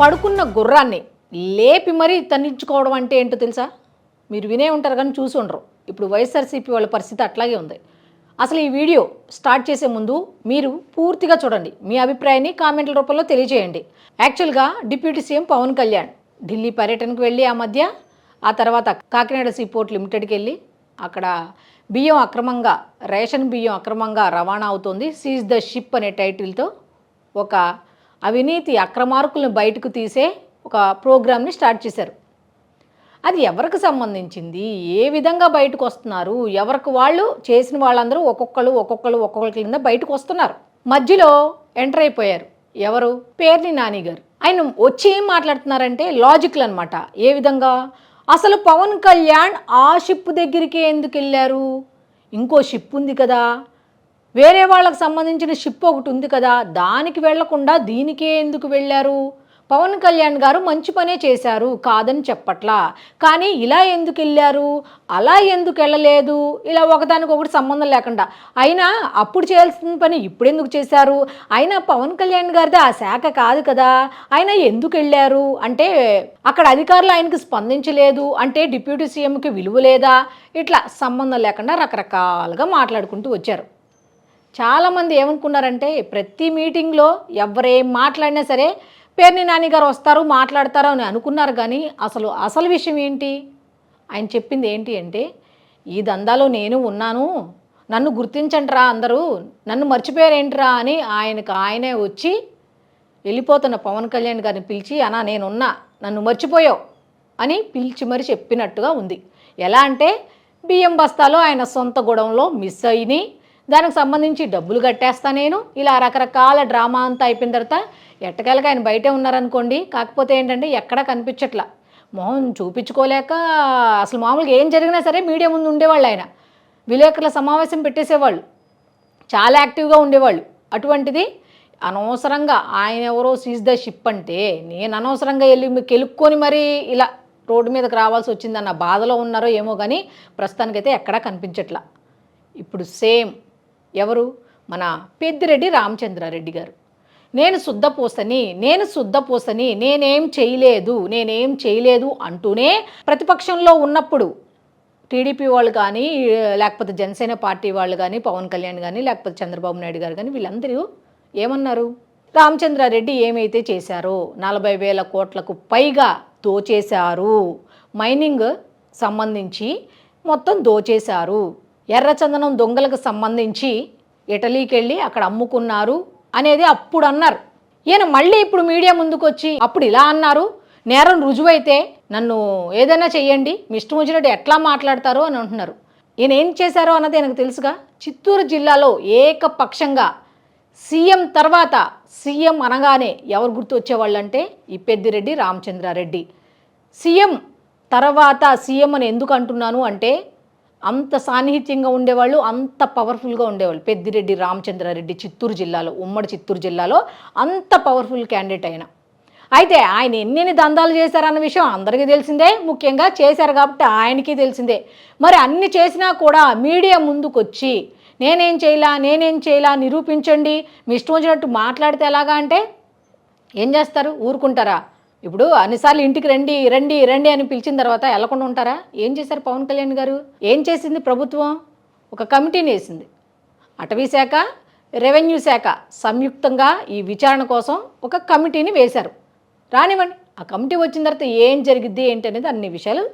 పడుకున్న గుర్రాన్ని లేపి మరీ తన్నించుకోవడం అంటే ఏంటో తెలుసా? మీరు వినే ఉంటారు కానీ చూసి ఉండరు. ఇప్పుడు వైఎస్ఆర్సీపీ వాళ్ళ పరిస్థితి అట్లాగే ఉంది. అసలు ఈ వీడియో స్టార్ట్ చేసే ముందు మీరు పూర్తిగా చూడండి. మీ అభిప్రాయాన్ని కామెంట్ల రూపంలో తెలియజేయండి. యాక్చువల్గా డిప్యూటీ సీఎం పవన్ కళ్యాణ్ ఢిల్లీ పర్యటనకు వెళ్ళి ఆ మధ్య ఆ తర్వాత కాకినాడ సీపోర్ట్ లిమిటెడ్కి వెళ్ళి అక్కడ బియ్యం అక్రమంగా రేషన్ బియ్యం అక్రమంగా రవాణా అవుతోంది. సీజ్ ద షిప్ అనే టైటిల్తో ఒక అవినీతి అక్రమార్కులను బయటకు తీసే ఒక ప్రోగ్రామ్ని స్టార్ట్ చేశారు. అది ఎవరికి సంబంధించింది? ఏ విధంగా బయటకు వస్తున్నారు? ఎవరికి వాళ్ళు? చేసిన వాళ్ళందరూ ఒక్కొక్కరు ఒక్కొక్కరు ఒక్కొక్కరి కింద బయటకు వస్తున్నారు. మధ్యలో ఎంటర్ అయిపోయారు. ఎవరు? పేర్ని నాని గారు. ఆయన వచ్చి ఏం మాట్లాడుతున్నారంటే లాజికల్ అనమాట ఏ విధంగా? అసలు పవన్ కళ్యాణ్ ఆ షిప్ దగ్గరికి ఎందుకు వెళ్ళారు? ఇంకో షిప్ ఉంది కదా. వేరే వాళ్ళకి సంబంధించిన షిప్ ఒకటి ఉంది కదా దానికి వెళ్ళకుండా దీనికే ఎందుకు వెళ్ళారు? పవన్ కళ్యాణ్ గారు మంచి పనే చేశారు కాదని చెప్పట్లా. కానీ ఇలా ఎందుకు వెళ్ళారు? అలా ఎందుకు వెళ్ళలేదు? ఇలా ఒకదానికొకటి సంబంధం లేకుండా. అయినా అప్పుడు చేయాల్సిన పని ఇప్పుడు ఎందుకు చేశారు? అయినా పవన్ కళ్యాణ్ గారిది ఆ శాఖ కాదు కదా. ఆయన ఎందుకు వెళ్ళారు? అంటే అక్కడ అధికారులు ఆయనకు స్పందించలేదు అంటే డిప్యూటీ సీఎంకి విలువ లేదా? ఇట్లా సంబంధం లేకుండా రకరకాలుగా మాట్లాడుకుంటూ వచ్చారు. చాలామంది ఏమనుకున్నారంటే ప్రతి మీటింగ్లో ఎవరేం మాట్లాడినా సరే పేర్ని నాని గారు వస్తారు మాట్లాడతారు అని అనుకున్నారు కానీ అసలు అసలు విషయం ఏంటి? ఆయన చెప్పింది ఏంటి అంటే ఈ దందాలో నేను ఉన్నాను నన్ను గుర్తించండిరా అందరూ నన్ను మర్చిపోయారేంట్రా అని ఆయనకు ఆయనే వచ్చి వెళ్ళిపోతున్న పవన్ కళ్యాణ్ గారిని పిలిచి అనా నేనున్నా నన్ను మర్చిపోయావు అని పిలిచి మరి చెప్పినట్టుగా ఉంది. ఎలా అంటే బియ్యం బస్తాలో ఆయన సొంత గొడవంలో మిస్ అయినాయి దానికి సంబంధించి డబ్బులు కట్టేస్తా నేను. ఇలా రకరకాల డ్రామా అంతా అయిపోయిన తర్వాత ఎట్టకేలకు ఆయన బయటే ఉన్నారనుకోండి. కాకపోతే ఏంటంటే ఎక్కడా కనిపించట్లా. మొహం చూపించుకోలేక అసలు మామూలుగా ఏం జరిగినా సరే మీడియా ముందు ఉండేవాళ్ళు ఆయన. విలేకరుల సమావేశం పెట్టేసేవాళ్ళు. చాలా యాక్టివ్గా ఉండేవాళ్ళు. అటువంటిది అనవసరంగా ఆయన ఎవరో సీజ్ ద షిప్ అంటే నేను అనవసరంగా వెళ్ళి మీకు కెలుక్కొని మరీ ఇలా రోడ్డు మీదకి రావాల్సి వచ్చిందన్న బాధలో ఉన్నారో ఏమో కానీ ప్రస్తుతానికైతే ఎక్కడా కనిపించట్లా. ఇప్పుడు సేమ్ ఎవరు? మన పెద్దిరెడ్డి రామచంద్రారెడ్డి గారు. నేను శుద్ధపూసని నేను శుద్ధపూసని నేనేం చేయలేదు నేనేం చేయలేదు అంటూనే ప్రతిపక్షంలో ఉన్నప్పుడు టీడీపీ వాళ్ళు కానీ లేకపోతే జనసేన పార్టీ వాళ్ళు కానీ పవన్ కళ్యాణ్ కానీ లేకపోతే చంద్రబాబు నాయుడు గారు కానీ వీళ్ళందరూ ఏమన్నారు? రామచంద్రారెడ్డి ఏమైతే చేశారో నలభై వేల కోట్లకు పైగా దోచేశారు. మైనింగ్ సంబంధించి మొత్తం దోచేశారు. ఎర్రచందనం దొంగలకు సంబంధించి ఇటలీకి వెళ్ళి అక్కడ అమ్ముకున్నారు అనేది అప్పుడు అన్నారు ఈయన మళ్ళీ ఇప్పుడు మీడియా ముందుకు వచ్చి అప్పుడు ఇలా అన్నారు నేరం రుజువైతే నన్ను ఏదైనా చెయ్యండి మీ ఇష్టం వచ్చినట్టు ఎట్లా మాట్లాడతారో అని అంటున్నారు. ఈయన ఏం చేశారో అన్నది నాకు తెలుసుగా. చిత్తూరు జిల్లాలో ఏకపక్షంగా సీఎం తర్వాత సీఎం అనగానే ఎవరు గుర్తు వచ్చేవాళ్ళు అంటే ఈ పెద్దిరెడ్డి రామచంద్రారెడ్డి. సీఎం తర్వాత సీఎం అని ఎందుకు అంటున్నాను అంటే అంత సాన్నిహిత్యంగా ఉండేవాళ్ళు అంత పవర్ఫుల్గా ఉండేవాళ్ళు. పెద్దిరెడ్డి రామచంద్రారెడ్డి చిత్తూరు జిల్లాలో ఉమ్మడి చిత్తూరు జిల్లాలో అంత పవర్ఫుల్ క్యాండిడేట్ అయిన అయితే ఆయన ఎన్నెన్ని దందాలు చేశారన్న విషయం అందరికీ తెలిసిందే. ముఖ్యంగా చేశారు కాబట్టి ఆయనకి తెలిసిందే. మరి అన్ని చేసినా కూడా మీడియా ముందుకొచ్చి నేనేం చేయలా నేనేం చేయలా నిరూపించండి. మీ ఇష్టం వచ్చినట్టు మాట్లాడితే ఎలాగా అంటే ఏం చేస్తారు? ఊరుకుంటారా? ఇప్పుడు అన్నిసార్లు ఇంటికి రండి రండి రండి అని పిలిచిన తర్వాత వెళ్ళకుండా ఉంటారా? ఏం చేశారు పవన్ కళ్యాణ్ గారు? ఏం చేసింది ప్రభుత్వం? ఒక కమిటీని వేసింది. అటవీ శాఖ రెవెన్యూ శాఖ సంయుక్తంగా ఈ విచారణ కోసం ఒక కమిటీని వేశారు. రానివ్వండి. ఆ కమిటీ వచ్చిన తర్వాత ఏం జరిగిద్ది ఏంటి అనేది అన్ని విషయాలు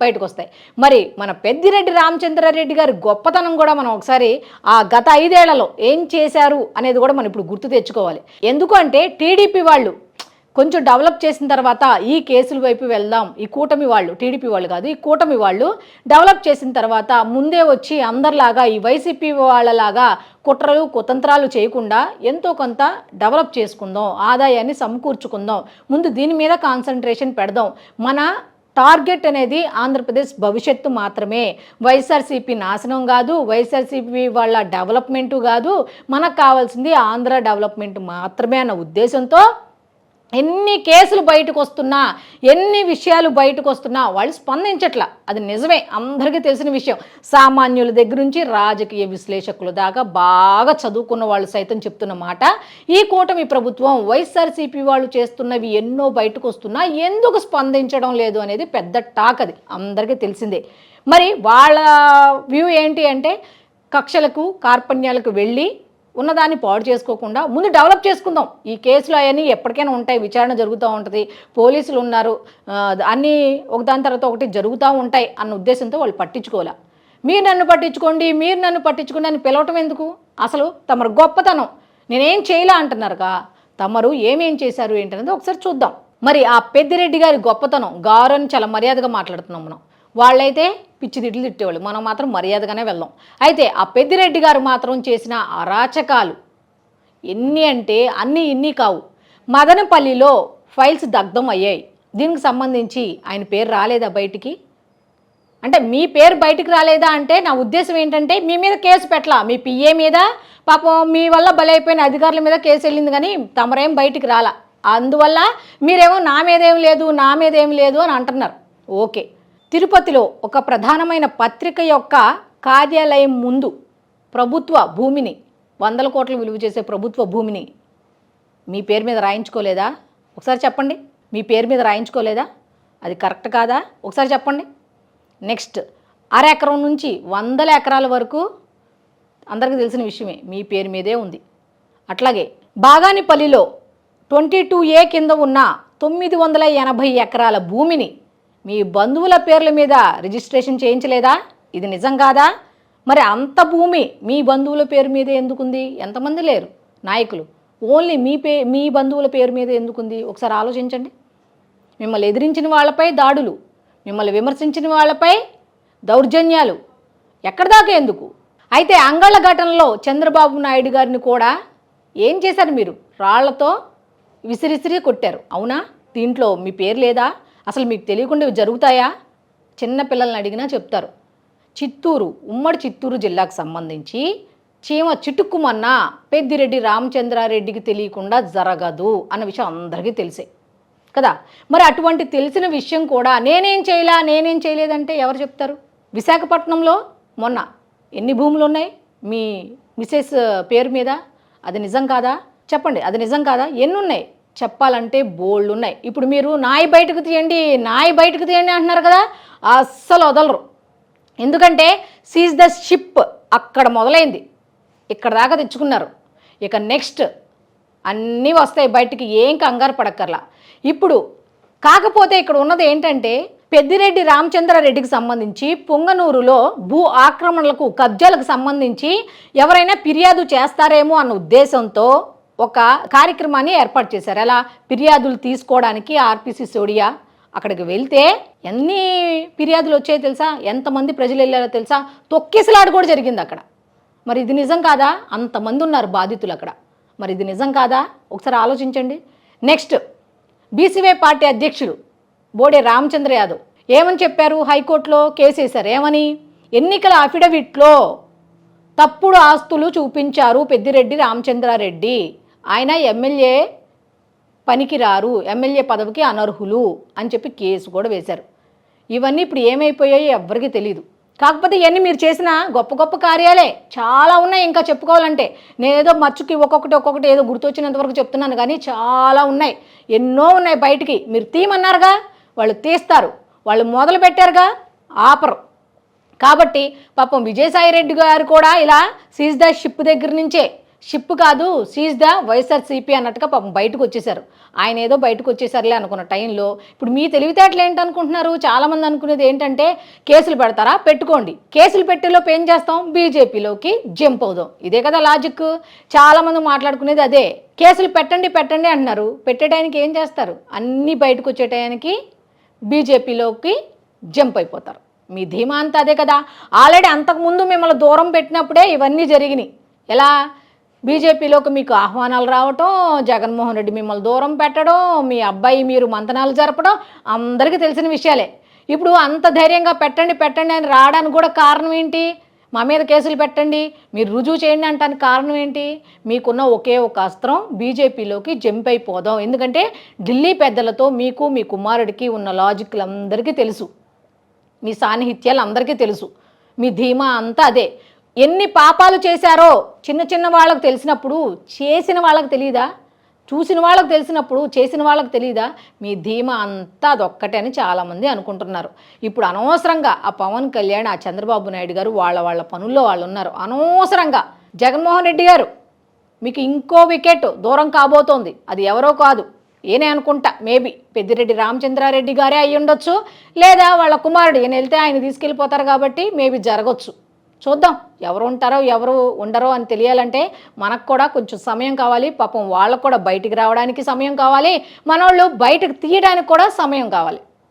బయటకు వస్తాయి మరి మన పెద్దిరెడ్డి రామచంద్రారెడ్డి గారి గొప్పతనం కూడా మనం ఒకసారి ఆ గత ఐదేళ్ళలో ఏం చేశారు అనేది కూడా మనం ఇప్పుడు గుర్తు తెచ్చుకోవాలి. ఎందుకు అంటే టీడీపీ వాళ్ళు కొంచెం డెవలప్ చేసిన తర్వాత ఈ కేసుల వైపు వెళ్దాం. ఈ కూటమి వాళ్ళు టీడీపీ వాళ్ళు కాదు ఈ కూటమి వాళ్ళు డెవలప్ చేసిన తర్వాత ముందే వచ్చి అందరిలాగా ఈ వైసీపీ వాళ్ళలాగా కుట్రలు కుతంత్రాలు చేయకుండా ఎంతో కొంత డెవలప్ చేసుకుందాం ఆదాయాన్ని సమకూర్చుకుందాం. ముందు దీని మీద కాన్సన్ట్రేషన్ పెడదాం. మన టార్గెట్ అనేది ఆంధ్రప్రదేశ్ భవిష్యత్తు మాత్రమే. వైఎస్ఆర్సీపీ నాశనం కాదు వైఎస్ఆర్సీపీ వాళ్ళ డెవలప్మెంటు కాదు మనకు కావాల్సింది ఆంధ్ర డెవలప్మెంట్ మాత్రమే అన్న ఉద్దేశంతో ఎన్ని కేసులు బయటకు వస్తున్నా ఎన్ని విషయాలు బయటకు వస్తున్నా వాళ్ళు స్పందించట్లా. అది నిజమే అందరికీ తెలిసిన విషయం. సామాన్యుల దగ్గర నుంచి రాజకీయ విశ్లేషకుల దాకా బాగా చదువుకున్న వాళ్ళు సైతం చెప్తున్న మాట ఈ కూటమి ప్రభుత్వం వైఎస్ఆర్సీపీ వాళ్ళు చేస్తున్నవి ఎన్నో బయటకు వస్తున్నా ఎందుకు స్పందించడం లేదు అనేది పెద్ద టాక్ అది. అందరికీ తెలిసిందే. మరి వాళ్ళ వ్యూ ఏంటి అంటే కక్షలకు కార్పణ్యాలకు వెళ్ళి ఉన్నదాన్ని పాడు చేసుకోకుండా ముందు డెవలప్ చేసుకుందాం. ఈ కేసులు అవన్నీ ఎప్పటికైనా ఉంటాయి. విచారణ జరుగుతూ ఉంటుంది. పోలీసులు ఉన్నారు. అన్నీ ఒకదాని తర్వాత ఒకటి జరుగుతూ ఉంటాయి అన్న ఉద్దేశంతో వాళ్ళు పట్టించుకోలే మీరు నన్ను పట్టించుకోండి మీరు నన్ను పట్టించుకోండి అని పిలవటం ఎందుకు? అసలు తమరు గొప్పతనం. నేనేం చేయలే అంటున్నారుగా? తమరు ఏమేం చేశారు ఏంటనేది ఒకసారి చూద్దాం. మరి ఆ పెద్దిరెడ్డి గారి గొప్పతనం గారు అని చాలా మర్యాదగా మాట్లాడుతున్నాం మనం. వాళ్ళైతే పిచ్చి తిట్లు తిట్టేవాళ్ళు. మనం మాత్రం మర్యాదగానే వెళ్ళాం అయితే ఆ పెద్దిరెడ్డి గారు మాత్రం చేసిన అరాచకాలు ఎన్ని అంటే అన్నీ ఇన్ని కావు. మదనపల్లిలో ఫైల్స్ దగ్ధం అయ్యాయి. దీనికి సంబంధించి ఆయన పేరు రాలేదా బయటికి? అంటే మీ పేరు బయటికి రాలేదా అంటే నా ఉద్దేశం ఏంటంటే మీ మీద కేసు పెట్టలా. మీ పిఏ మీద పాపం మీ వల్ల బలైపోయిన అధికారుల మీద కేసు వెళ్ళింది కానీ తమరేం బయటికి రాలా. అందువల్ల మీరేమో నా మీదేం లేదు నా మీదేం లేదు అని అంటున్నారు. ఓకే. తిరుపతిలో ఒక ప్రధానమైన పత్రిక యొక్క కార్యాలయం ముందు ప్రభుత్వ భూమిని వందల కోట్లు విలువ చేసే ప్రభుత్వ భూమిని మీ పేరు మీద రాయించుకోలేదా? ఒకసారి చెప్పండి. మీ పేరు మీద రాయించుకోలేదా? అది కరెక్ట్ కాదా? ఒకసారి చెప్పండి. నెక్స్ట్ అర ఎకరం నుంచి వందల ఎకరాల వరకు అందరికీ తెలిసిన విషయమే మీ పేరు మీదే ఉంది. అట్లాగే బాగానిపల్లిలో ట్వంటీ టూ ఏ కింద ఉన్న తొమ్మిది వందల ఎనభై ఎకరాల భూమిని మీ బంధువుల పేర్ల మీద రిజిస్ట్రేషన్ చేయించలేదా? ఇది నిజం కాదా? మరి అంత భూమి మీ బంధువుల పేరు మీద ఎందుకుంది? ఎంతమంది లేరు? నాయకులు. ఓన్లీ మీ పే మీ బంధువుల పేరు మీద ఎందుకుంది? ఒకసారి ఆలోచించండి. మిమ్మల్ని ఎదిరించిన వాళ్ళపై దాడులు మిమ్మల్ని విమర్శించిన వాళ్ళపై దౌర్జన్యాలు ఎక్కడి దాకా ఎందుకు? అయితే అంగళ్ళ ఘటనలో చంద్రబాబు నాయుడు గారిని కూడా ఏం చేశారు మీరు? రాళ్ళతో విసిరిసిరి కొట్టారు. అవునా? దీంట్లో మీ పేరు లేదా? అసలు మీకు తెలియకుండా ఇవి జరుగుతాయా? చిన్న పిల్లల్ని అడిగినా చెప్తారు. చిత్తూరు ఉమ్మడి చిత్తూరు జిల్లాకు సంబంధించి చీమ చిటుక్కుమన్న పెద్దిరెడ్డి రామచంద్రారెడ్డికి తెలియకుండా జరగదు అన్న విషయం అందరికీ తెలిసే. కదా? మరి అటువంటి తెలిసిన విషయం కూడా నేనేం చేయలా నేనేం చేయలేదంటే ఎవరు చెప్తారు? విశాఖపట్నంలో మొన్న ఎన్ని భూములు ఉన్నాయి? మీ మిసెస్ పేరు మీద? అది నిజం కాదా? చెప్పండి అది నిజం కాదా? ఎన్ని ఉన్నాయి చెప్పాలంటే బోల్డ్ ఉన్నాయి. ఇప్పుడు మీరు నాయి బయటకు తీయండి నాయి బయటకు తీయండి అంటున్నారు కదా అస్సలు వదలరు. ఎందుకంటే సీజ్ ద షిప్ అక్కడ మొదలైంది. ఇక్కడ దాకా తెచ్చుకున్నారు. ఇక నెక్స్ట్ అన్నీ వస్తాయి బయటికి ఏం కంగారు పడక్కర్లా. ఇప్పుడు కాకపోతే ఇక్కడ ఉన్నది ఏంటంటే పెద్దిరెడ్డి రామచంద్రారెడ్డికి సంబంధించి పొంగనూరులో భూ ఆక్రమణలకు కబ్జాలకు సంబంధించి ఎవరైనా ఫిర్యాదు చేస్తారేమో అన్న ఉద్దేశంతో ఒక కార్యక్రమాన్ని ఏర్పాటు చేశారు. అలా ఫిర్యాదులు తీసుకోవడానికి ఆర్పిసి సోడియా అక్కడికి వెళ్తే ఎన్ని ఫిర్యాదులు వచ్చాయో తెలుసా? ఎంతమంది ప్రజలు వెళ్ళారో తెలుసా? తొక్కిసలాడు కూడా జరిగింది అక్కడ. మరి ఇది నిజం కాదా? అంతమంది ఉన్నారు బాధితులు అక్కడ. మరి ఇది నిజం కాదా? ఒకసారి ఆలోచించండి. నెక్స్ట్ బీసీవై పార్టీ అధ్యక్షుడు బోడే రామచంద్ర యాదవ్ ఏమని చెప్పారు? హైకోర్టులో కేసు వేశారు. ఏమని? ఎన్నికల అఫిడవిట్లో తప్పుడు ఆస్తులు చూపించారు పెద్దిరెడ్డి రామచంద్రారెడ్డి. ఆయన ఎమ్మెల్యే పనికిరారు ఎమ్మెల్యే పదవికి అనర్హులు అని చెప్పి కేసు కూడా వేశారు. ఇవన్నీ ఇప్పుడు ఏమైపోయాయో ఎవ్వరికీ తెలియదు కాకపోతే ఇవన్నీ మీరు చేసిన గొప్ప గొప్ప కార్యాలే. చాలా ఉన్నాయి ఇంకా చెప్పుకోవాలంటే. నేనేదో మచ్చుకి ఒక్కొక్కటి ఒక్కొక్కటి ఏదో గుర్తొచ్చినంత వరకు చెప్తున్నాను కానీ చాలా ఉన్నాయి. ఎన్నో ఉన్నాయి బయటికి. మీరు తీయమన్నారుగా వాళ్ళు తీస్తారు. వాళ్ళు మొదలు పెట్టారుగా ఆపరు. కాబట్టి పాపం విజయసాయిరెడ్డి గారు కూడా ఇలా సీజ్ ద షిప్ దగ్గర నుంచే షిప్ కాదు సీజ్ ద వైఎస్ఆర్సీపీ అన్నట్టుగా పాపం బయటకు వచ్చేసారు ఆయన ఏదో బయటకు వచ్చేసారులే అనుకున్న టైంలో ఇప్పుడు మీ తెలివితేటలు ఏంటనుకుంటున్నారు చాలామంది అనుకునేది ఏంటంటే కేసులు పెడతారా? పెట్టుకోండి. కేసులు పెట్టేలోపు ఏం చేస్తాం? బీజేపీలోకి జంప్ అవుదాం. ఇదే కదా లాజిక్ చాలామంది మాట్లాడుకునేది అదే. కేసులు పెట్టండి పెట్టండి అంటున్నారు. పెట్టడానికి ఏం చేస్తారు? అన్నీ బయటకు టైంకి బీజేపీలోకి జంప్ అయిపోతారు. మీ ధీమా అంతా అదే కదా. ఆల్రెడీ అంతకుముందు మిమ్మల్ని దూరం పెట్టినప్పుడే ఇవన్నీ జరిగినాయి. ఎలా? బీజేపీలోకి మీకు ఆహ్వానాలు రావటం జగన్మోహన్ రెడ్డి మిమ్మల్ని దూరం పెట్టడం మీ అబ్బాయి మీరు మంతనాలు జరపడం అందరికీ తెలిసిన విషయాలే. ఇప్పుడు అంత ధైర్యంగా పెట్టండి పెట్టండి అని రావడానికి కూడా కారణం ఏంటి? మా మీద కేసులు పెట్టండి మీరు రుజువు చేయండి అంటానికి కారణం ఏంటి? మీకున్న ఒకే ఒక అస్త్రం బీజేపీలోకి జంప్ అయిపోదాం. ఎందుకంటే ఢిల్లీ పెద్దలతో మీకు మీ కుమారుడికి ఉన్న లాజిక్లు అందరికీ తెలుసు. మీ సాన్నిహిత్యాలు అందరికీ తెలుసు. మీ ధీమా అంతా అదే. ఎన్ని పాపాలు చేశారో చిన్న చిన్న వాళ్ళకు తెలిసినప్పుడు చేసిన వాళ్ళకి తెలియదా చూసిన వాళ్ళకి తెలిసినప్పుడు చేసిన వాళ్ళకి తెలియదా మీ ధీమా అంతా అదొక్కటే అని చాలామంది అనుకుంటున్నారు. ఇప్పుడు అనవసరంగా ఆ పవన్ కళ్యాణ్ ఆ చంద్రబాబు నాయుడు గారు వాళ్ళ వాళ్ళ పనుల్లో వాళ్ళు ఉన్నారు. అనవసరంగా. జగన్మోహన్ రెడ్డి గారు మీకు ఇంకో వికెట్ దూరం కాబోతోంది. అది ఎవరో కాదు. ఏనే అనుకుంటా మేబీ పెద్దిరెడ్డి రామచంద్రారెడ్డి గారే అయ్యి ఉండొచ్చు లేదా వాళ్ళ కుమారుడు ఈయన వెళ్తే ఆయన తీసుకెళ్ళిపోతారు కాబట్టి మేబీ జరగచ్చు. చూద్దాం. ఎవరు ఉంటారో ఎవరు ఉండరో అని తెలియాలంటే మనకు కూడా కొంచెం సమయం కావాలి. పాపం వాళ్ళకు కూడా బయటికి రావడానికి సమయం కావాలి. మనోళ్ళు బయటకు తీయడానికి కూడా సమయం కావాలి.